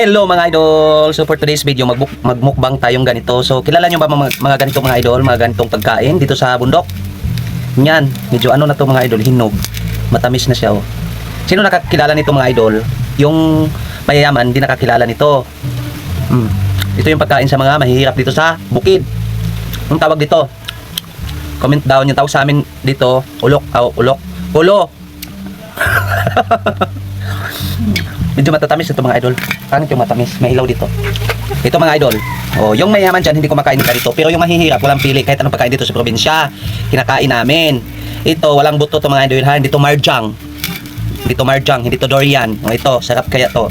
Hello mga idol! So for today's video, magbuk magmukbang tayong ganito. So kilala nyo ba mga, mga ganito mga idol, mga ganitong pagkain dito sa bundok? Yan, medyo ano na to mga idol, hinog. Matamis na siya oh. Sino nakakilala nito mga idol? Yung mayayaman, di nakakilala nito. Hmm. Ito yung pagkain sa mga mahihirap dito sa bukid. Ang tawag dito? Comment down yung tawag sa amin dito, ulok, oh, ulok, ulo. Medyo matatamis ito mga idol. Pangit yung matamis. May ilaw dito. Ito mga idol. Oh, yung mayaman dyan, hindi kumakain ka dito. Pero yung mahihirap, walang pili. Kahit anong pagkain dito sa probinsya, kinakain namin. Ito, walang buto to mga idol. Ha? Hindi to marjang. Hindi to marjang. Hindi to durian. Oh, ito, sarap kaya to.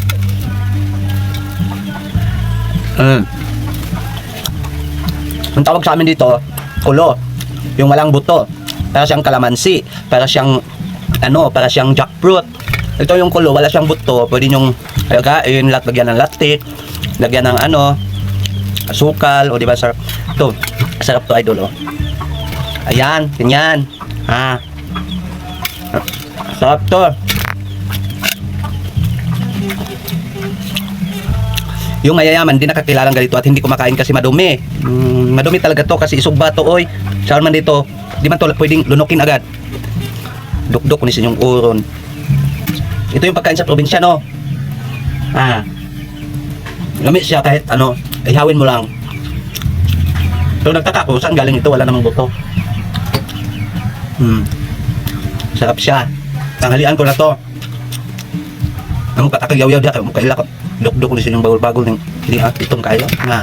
Mm. Ang tawag sa amin dito, kulo. Yung walang buto. Para siyang kalamansi. Para siyang, ano, para siyang jackfruit. Ito yung kulo, wala siyang buto. Pwede nyong lagain, lat, lagyan ng latik, lagyan ng ano, asukal, o di ba sarap. Ito, sarap to idol, oh. Ayan, ganyan. Ha. Sarap to. Yung mayayaman, di nakakilalang ganito at hindi kumakain kasi madumi. Mm, madumi talaga to kasi isog ba to, oy. Saan man dito, di man to pwedeng lunukin agad. Dukdok ni sinyong uron. Ito yung pagkain sa probinsya, no? Ah. Gamit siya kahit ano, ihawin mo lang. So nagtaka ko, saan galing ito? Wala namang buto. Hmm. Sarap siya. Tanghalian ko na to. Ang patakag yaw-yaw diya, kaya mo kaila ko. Duk-duk ni sinyong bagol-bagol ng hindi ah, itong kayo. Nga.